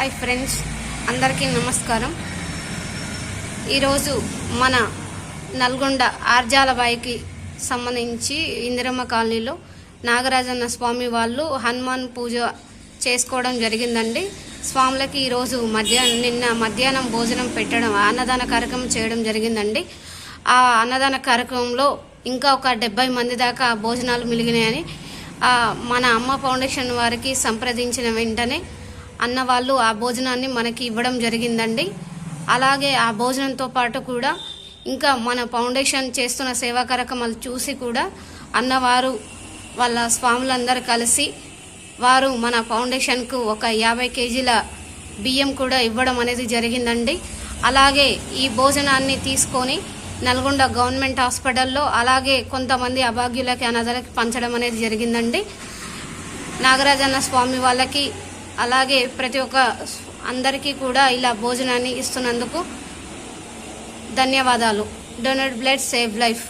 Hi friends అందరికీ నమస్కారం. ఈరోజు మన నల్గొండ ఆర్జాలబాయికి సంబంధించి ఇందిరమ్మ కాలనీలో నాగరాజన్న స్వామి వాళ్ళు హనుమాన్ పూజ చేసుకోవడం జరిగిందండి. స్వాములకి ఈరోజు మధ్యాహ్నం నిన్న మధ్యాహ్నం భోజనం పెట్టడం అన్నదాన కార్యక్రమం చేయడం జరిగిందండి. ఆ అన్నదాన కార్యక్రమంలో ఇంకా ఒక డెబ్బై మంది దాకా భోజనాలు మిలిగినాయని మన అమ్మ ఫౌండేషన్ వారికి సంప్రదించిన వెంటనే అన్న వాళ్ళు ఆ భోజనాన్ని మనకి ఇవ్వడం జరిగిందండి. అలాగే ఆ భోజనంతో పాటు కూడా ఇంకా మన ఫౌండేషన్ చేస్తున్న సేవా కార్యక్రమాలు చూసి కూడా అన్నవారు వాళ్ళ స్వాములందరూ కలిసి వారు మన ఫౌండేషన్కు ఒక యాభై కేజీల బియ్యం కూడా ఇవ్వడం అనేది జరిగిందండి. అలాగే ఈ భోజనాన్ని తీసుకొని నల్గొండ గవర్నమెంట్ హాస్పిటల్లో అలాగే కొంతమంది అభాగ్యులకి అనాథలకి పంచడం అనేది జరిగిందండి. నాగరాజన్న స్వామి వాళ్ళకి అలాగే ప్రతి ఒక్క అందరికీ కూడా ఇలా భోజనాన్ని ఇస్తున్నందుకు ధన్యవాదాలు. Donate blood save life